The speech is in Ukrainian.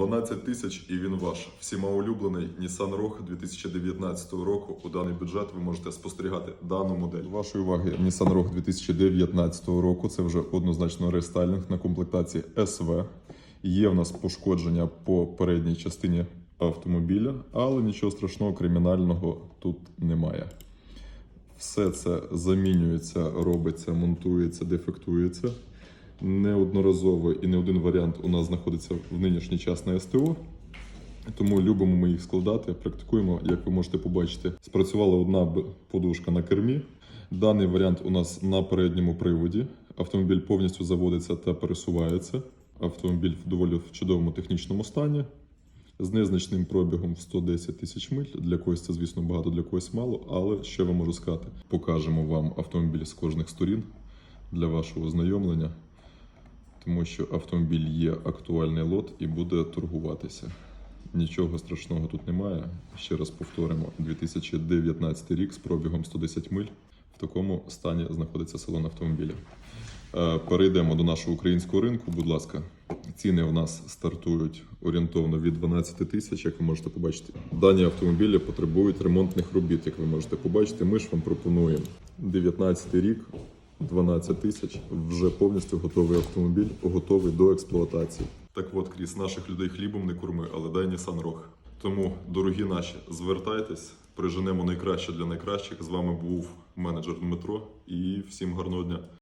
12 тисяч і він ваш. Всіма улюблений Nissan Rogue 2019 року. У даний бюджет ви можете спостерігати дану модель. Вашої уваги Nissan Rogue 2019 року. Це вже однозначно рестайлінг на комплектації SV. Є в нас пошкодження по передній частині автомобіля, але нічого страшного кримінального тут немає. Все це замінюється, робиться, монтується, дефектується. Неодноразово і не один варіант у нас знаходиться в нинішній час на СТО. Тому любимо ми їх складати, практикуємо, як ви можете побачити. Спрацювала одна подушка на кермі. Даний варіант у нас на передньому приводі. Автомобіль повністю заводиться та пересувається. Автомобіль в доволі чудовому технічному стані. З незначним пробігом в 110 тисяч миль. Для когось це, звісно, багато, для когось мало. Але що я вам можу сказати? Покажемо вам автомобіль з кожних сторін для вашого ознайомлення, тому що автомобіль є актуальний лот і буде торгуватися. Нічого страшного тут немає. Ще раз повторимо: 2019 рік з пробігом 110 миль. В такому стані знаходиться салон автомобіля. Е, Перейдемо до нашого українського ринку. Будь ласка, ціни у нас стартують орієнтовно від 12 тисяч, як ви можете побачити. Дані автомобілі потребують ремонтних робіт, як ви можете побачити. Ми ж вам пропонуємо 19 рік, 12 тисяч, вже повністю готовий автомобіль, готовий до експлуатації. Так от, крізь наших людей хлібом не корми, але дай Nissan Rogue. Тому, дорогі наші, звертайтесь, приженемо найкраще для найкращих. З вами був менеджер Дмитро і всім гарного дня.